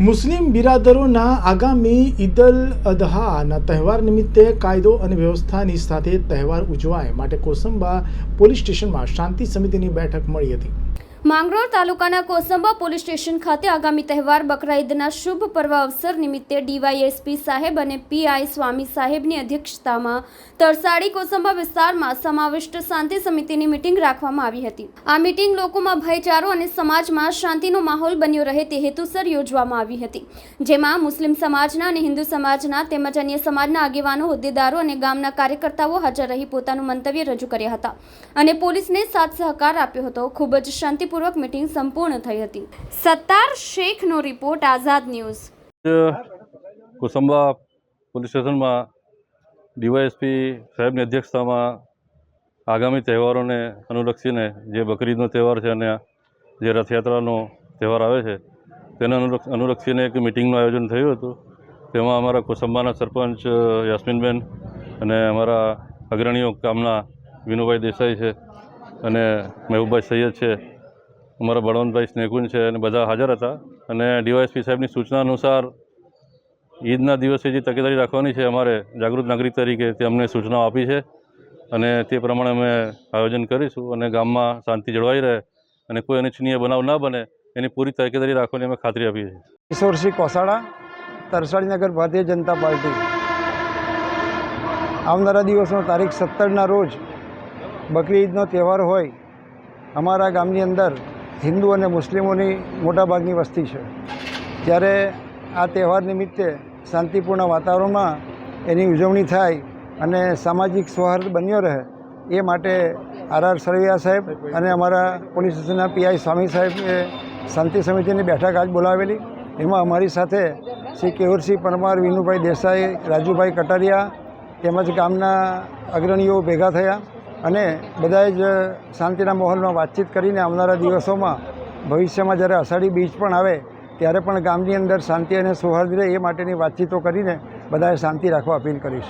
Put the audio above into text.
મુસ્લિમ બિરાદરોના આગામી ઈદલ અદહાના તહેવાર નિમિત્તે કાયદો અને વ્યવસ્થાની સાથે તહેવાર ઉજવાય માટે કોસંબા પોલીસ સ્ટેશનમાં શાંતિ સમિતિની બેઠક મળી હતી. માંગરોળ તાલુકાના કોસંબા પોલીસ સ્ટેશન ખાતે આગામી તહેવાર બકરા ઈદના શુભ પર્વ અવસર નિમિત્તે ડીવાયએસપી સાહેબ અને પીઆઈ સ્વામી સાહેબની અધ્યક્ષતામાં તરસાડી કોસંબા વિસ્તારમાં સમાવિષ્ટ શાંતિ સમિતિની મિટિંગ રાખવામાં આવી હતી. આ મિટિંગ લોકોમાં ભાઈચારો અને સમાજમાં શાંતિનો માહોલ બન્યો રહે તે હેતુસર યોજવામાં આવી હતી. જેમાં મુસ્લિમ સમાજના અને હિન્દુ સમાજના તેમજ અન્ય સમાજના આગેવાનો, હોદ્દેદારો અને ગામના કાર્યકર્તાઓ હાજર રહી પોતાનું મંતવ્ય રજૂ કર્યા હતા. અને પોલીસને સાથ સહકાર આપ્યો હતો. ખૂબ જ શાંતિપૂર્વક મિટિંગ સંપૂર્ણ થઈ હતી. Sattar શેખનો report Azad news. Kusamba police સ્ટેશનમાં ડીવાયએસપી સાહેબની અધ્યક્ષતામાં આગામી તહેવારોને અનુલક્ષીને જે બકરીદનો તહેવાર છે અને જે રથયાત્રાનો તહેવાર આવે છે, તેને અનુલક્ષ, અનુલક્ષીને એક મિટિંગનું આયોજન થયું હતું. તેમાં અમારા કુસંબાના સરપંચ યાસ્મીનબેન અને અમારા અગ્રણીઓ કામના વિનુભાઈ દેસાઈ છે અને મહેબૂબભાઈ સૈયદ છે. અમારા બળવંતભાઈ સ્નેહકુંજ છે અને બધા હાજર હતા. અને ડીવાયએસપી સાહેબની સૂચના અનુસાર ઈદના દિવસે જે તકેદારી રાખવાની છે અમારે જાગૃત નાગરિક તરીકે તે અમને સૂચનાઓ આપી છે. અને તે પ્રમાણે અમે આયોજન કરીશું અને ગામમાં શાંતિ જળવાઈ રહે અને કોઈ અનિચ્છનીય બનાવ ના બને એની પૂરી તકેદારી રાખવાની અમે ખાતરી આપીએ છીએ. કિશોરસિંહ કોસાડા તરસાડીનગર ભારતીય જનતા પાર્ટી. આવનારા દિવસનો તારીખ સત્તરના રોજ બકરી ઈદનો તહેવાર હોય, અમારા ગામની અંદર હિન્દુ અને મુસ્લિમોની મોટાભાગની વસ્તી છે. ત્યારે આ તહેવાર નિમિત્તે શાંતિપૂર્ણ વાતાવરણમાં એની ઉજવણી થાય અને સામાજિક સૌહાર્દ બન્યો રહે એ માટે આર આર સરવૈયા સાહેબ અને અમારા પોલીસ સ્ટેશનના પીઆઈ સ્વામી સાહેબે શાંતિ સમિતિની બેઠક આજ બોલાવેલી. એમાં અમારી સાથે શ્રી કેવુરસિંહ પરમાર, વિનુભાઈ દેસાઈ, રાજુભાઈ કટારિયા તેમજ ગામના અગ્રણીઓ ભેગા થયા. અને બધાએ જ શાંતિના માહોલમાં વાતચીત કરીને આવનારા દિવસોમાં ભવિષ્યમાં જ્યારે અષાઢી બીજ પણ આવે, ત્યારે પણ ગામની અંદર શાંતિ અને સૌહાર્દ રહે એ માટેની વાતચીતો કરીને બધાએ શાંતિ રાખવા અપીલ કરીશ.